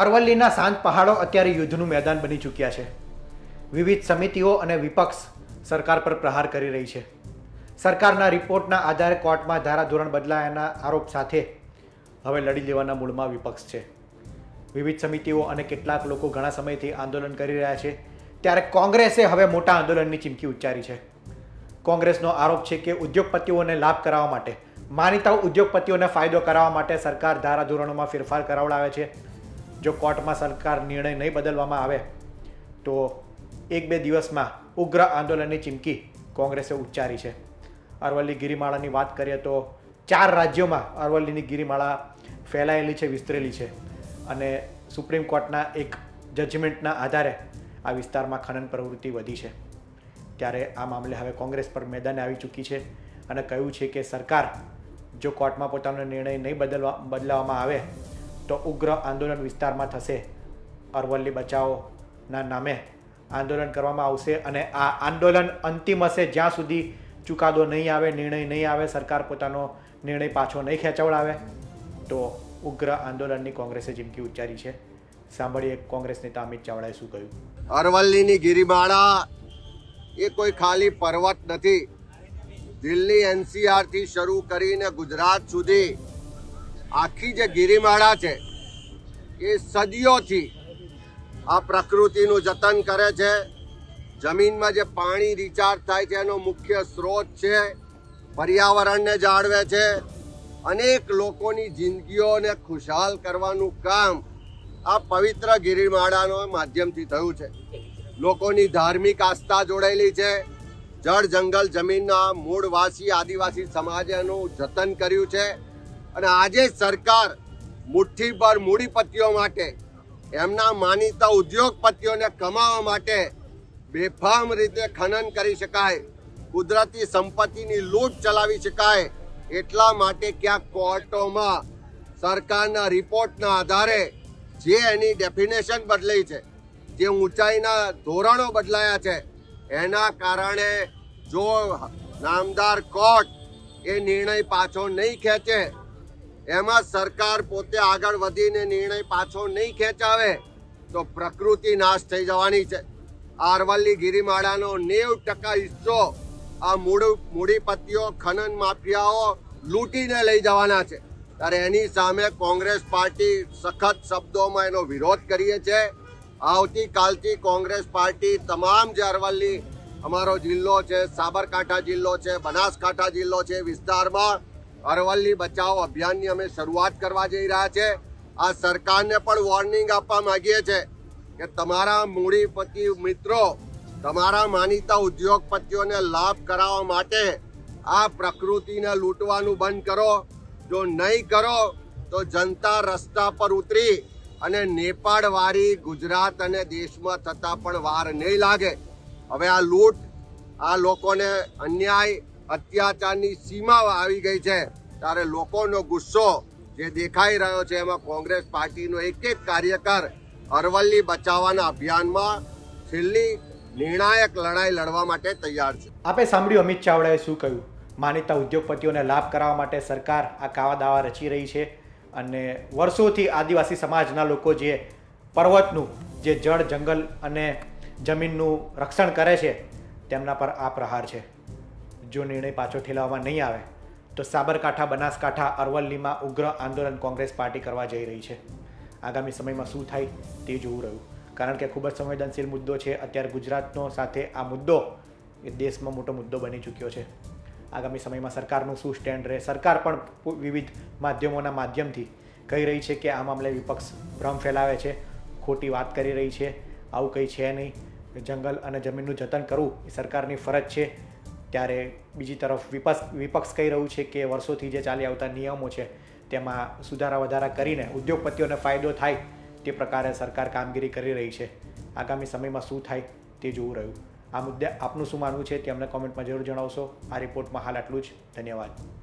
અરવલ્લીના શાંત પહાડો અત્યારે યુદ્ધનું મેદાન બની ચૂક્યા છે. વિવિધ સમિતિઓ અને વિપક્ષ સરકાર પર પ્રહાર કરી રહી છે. સરકારના રિપોર્ટના આધારે કોર્ટમાં ધારાધોરણ બદલાયાના આરોપ સાથે હવે લડી લેવાના મૂળમાં વિપક્ષ છે. વિવિધ સમિતિઓ અને કેટલાક લોકો ઘણા સમયથી આંદોલન કરી રહ્યા છે. ત્યારે કોંગ્રેસે હવે મોટા આંદોલનની ચીમકી ઉચ્ચારી છે. કોંગ્રેસનો આરોપ છે કે ઉદ્યોગપતિઓને લાભ કરાવવા માટે, માનીતા ઉદ્યોગપતિઓને ફાયદો કરાવવા માટે સરકાર ધારાધોરણોમાં ફેરફાર કરાવડાવે છે. જો કોર્ટમાં સરકાર નિર્ણય નહીં બદલવામાં આવે, તો એક બે દિવસમાં ઉગ્ર આંદોલનની ચીમકી કોંગ્રેસે ઉચ્ચારી છે. અરવલ્લી ગિરિમાળાની વાત કરીએ તો ચાર રાજ્યોમાં અરવલ્લીની ગિરિમાળા ફેલાયેલી છે, વિસ્તરેલી છે અને સુપ્રીમ કોર્ટના એક જજમેન્ટના આધારે આ વિસ્તારમાં ખનન પ્રવૃત્તિ વધી છે. ત્યારે આ મામલે હવે કોંગ્રેસ પર મેદાને આવી ચૂકી છે અને કહ્યું છે કે સરકાર જો કોર્ટમાં પોતાનો નિર્ણય નહીં બદલવા, બદલાવવામાં આવે તો ઉગ્ર આંદોલન વિસ્તારમાં થશે. અરવલ્લી બચાવોના નામે આંદોલન કરવામાં આવશે અને આ આંદોલન અંતિમ હશે જ્યાં સુધી ચુકાદો નહીં આવે, નિર્ણય નહીં આવે, સરકાર પોતાનો નિર્ણય પાછો નહીં ખેંચવડાવે. તો ઉગ્ર આંદોલનની કોંગ્રેસે જીમકી ઉચ્ચારી છે. સાંભળીએ કોંગ્રેસ નેતા અમિત ચાવડાએ શું કહ્યું? અરવલ્લીની ગિરિમાળા એ કોઈ ખાલી પર્વત નથી. દિલ્હી એનસીઆરથી શરૂ કરીને ગુજરાત સુધી આખી જે ગિરિમાળા છે, એ સદીઓથી આ પ્રકૃતિનું જતન કરે છે. જમીનમાં જે પાણી રિચાર્જ થાય છે, એનો મુખ્ય સ્ત્રોત છે, પર્યાવરણને જાળવે છે. અનેક લોકોની જિંદગીઓને ખુશહાલ કરવાનું કામ આ પવિત્ર ગિરિમાળાનો માધ્યમથી થયું છે. લોકોની ધાર્મિક આસ્થા જોડાયેલી છે. જળ જંગલ જમીનના મૂળવાસી આદિવાસી સમાજે એનું જતન કર્યું છે. અને આજે સરકાર મુઠ્ઠીભર મૂડીપતિઓ માટે, એમના માનીતા ઉદ્યોગપતિઓને કમાવા માટે બેફામ રીતે ખનન કરી શકાય, કુદરતી સંપત્તિની લૂંટ ચલાવી શકાય, એટલા માટે ક્યાંક કોર્ટોમાં સરકારના રિપોર્ટના આધારે જે એની ડેફિનેશન બદલાઈ છે, જે ઊંચાઈના ધોરણો બદલાયા છે, એના કારણે જો નામદાર કોર્ટ એ નિર્ણય પાછો નહીં ખેંચે એમાં સરકાર પોતે આગળ વધીને નિર્ણય પાછો નહીં ખેંચાવે તો પ્રકૃતિ નાશ થઈ જવાની છે. આરવલ્લી ગિરિમાળાનો નેવ ટકા હિસ્સો આ મૂળ મૂડીપતિઓ ખનન માફિયાઓ લૂંટીને લઈ જવાના છે. ત્યારે એની સામે કોંગ્રેસ પાર્ટી સખત શબ્દોમાં એનો વિરોધ કરીએ છે. આવતીકાલથી કોંગ્રેસ પાર્ટી તમામ જે અરવલ્લી, અમારો જિલ્લો છે, સાબરકાંઠા જિલ્લો છે, બનાસકાંઠા જિલ્લો છે વિસ્તારમાં અરવલ્લી બચાવ અભિયાનની અમે શરૂઆત કરવા જઈ રહ્યા છે. આ સરકારને પણ વોર્નિંગ આપવા માંગીએ છીએ કે તમારા મૂડીપતિ મિત્રો, તમારા માનીતા ઉદ્યોગપતિઓને લાભ કરાવવા માટે આ પ્રકૃતિને લૂંટવાનું બંધ કરો. જો નહીં કરો, તો જનતા રસ્તા પર ઉતરી અને નેપાળવાળી ગુજરાત અને દેશમાં થતાં પણ વાર નહીં લાગે. હવે આ લૂંટ, આ લોકોને અન્યાય અત્યાચારની સીમા આવી ગઈ છે. ત્યારે લોકોનો ગુસ્સો જે દેખાઈ રહ્યો છે, એમાં કોંગ્રેસ પાર્ટીનો એક એક કાર્યકર અરવલ્લી બચાવવાના અભિયાનમાં છેલ્લી નિર્ણાયક લડાઈ લડવા માટે તૈયાર છે. આપે સાંભળ્યું અમિત ચાવડાએ શું કહ્યું? માનીતા ઉદ્યોગપતિઓને લાભ કરાવવા માટે સરકાર આ કાવા દાવા રચી રહી છે અને વર્ષોથી આદિવાસી સમાજના લોકો જે પર્વતનું, જે જળ, જંગલ અને જમીનનું રક્ષણ કરે છે, તેમના પર આ પ્રહાર છે. જો નિર્ણય પાછો ઠેલાવવામાં નહીં આવે, તો સાબરકાંઠા, બનાસકાંઠા, અરવલ્લીમાં ઉગ્ર આંદોલન કોંગ્રેસ પાર્ટી કરવા જઈ રહી છે. આગામી સમયમાં શું થાય તે જોવું રહ્યું. કારણ કે ખૂબ જ સંવેદનશીલ મુદ્દો છે. અત્યારે ગુજરાતનો સાથે આ મુદ્દો એ દેશમાં મોટો મુદ્દો બની ચૂક્યો છે. આગામી સમયમાં સરકારનું શું સ્ટેન્ડ રહે? સરકાર પણ વિવિધ માધ્યમોના માધ્યમથી કહી રહી છે કે આ મામલે વિપક્ષ ભ્રમ ફેલાવે છે. ખોટી વાત કરી રહી છે. આવું કંઈ છે નહીં. જંગલ અને જમીનનું જતન કરવું એ સરકારની ફરજ છે. ત્યારે બીજી તરફ વિપક્ષ વિપક્ષ કહી રહ્યું છે કે વર્ષોથી જે ચાલી આવતા નિયમો છે, તેમાં સુધારા વધારા કરીને ઉદ્યોગપતિઓને ફાયદો થાય તે પ્રકારે સરકાર કામગીરી કરી રહી છે. આગામી સમયમાં શું થાય તે જોવું રહ્યું. આ મુદ્દે આપનું શું માનવું છે તે અમને કોમેન્ટમાં જરૂર જણાવશો. આ રિપોર્ટમાં હાલ આટલું જ. ધન્યવાદ.